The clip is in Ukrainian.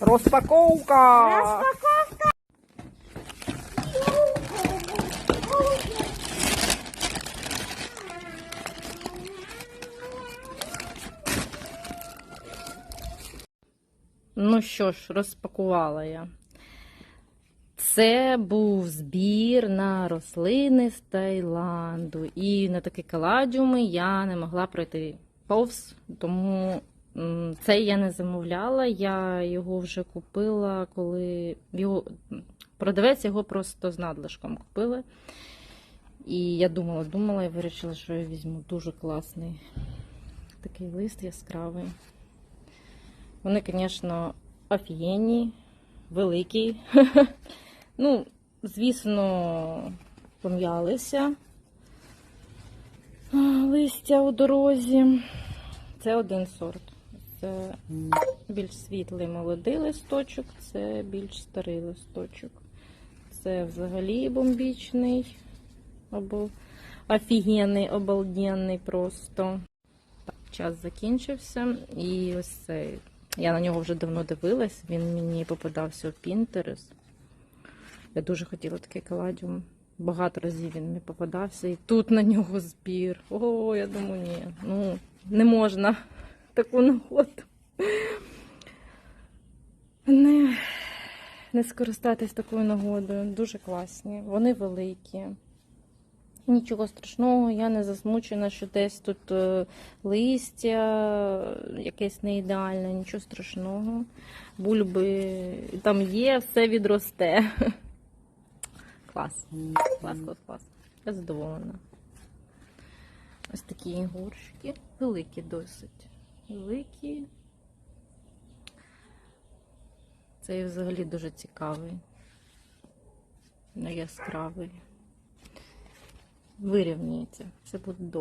Розпаковка! Розпаковка. Ну що ж, розпакувала я. Це був збір на рослини з Таїланду. І на такі каладіуми я не могла пройти повз, тому це я не замовляла. Я його вже купила, коли його продавець його просто з надлишком купили. І я думала, думала і вирішила, що я візьму дуже класний такий лист яскравий. Вони, звісно, офігенні, великі. Ну, звісно, пом'ялися листя у дорозі. Це один сорт. Це більш світлий молодий листочок, це більш старий листочок. Це взагалі бомбічний, або офігенний, обалденний просто. Так, час закінчився. І ось цей. Я на нього вже давно дивилась, він мені попадався в Pinterest. Я дуже хотіла такий каладіум. Багато разів він мені попадався, і тут на нього збір. О, я думаю, ні. Ну, не можна таку нагоду. Не, не скористатись такою нагодою. Дуже класні. Вони великі. Нічого страшного, я не засмучена, що десь тут е, листя, якесь не ідеальне, нічого страшного. Бульби там є, все відросте. Клас. Клас, клас, клас. Я задоволена. Ось такі горщики. Великі досить. Великі. Цей взагалі дуже цікавий. Яскравий. Вирівнюється. Все буде добре.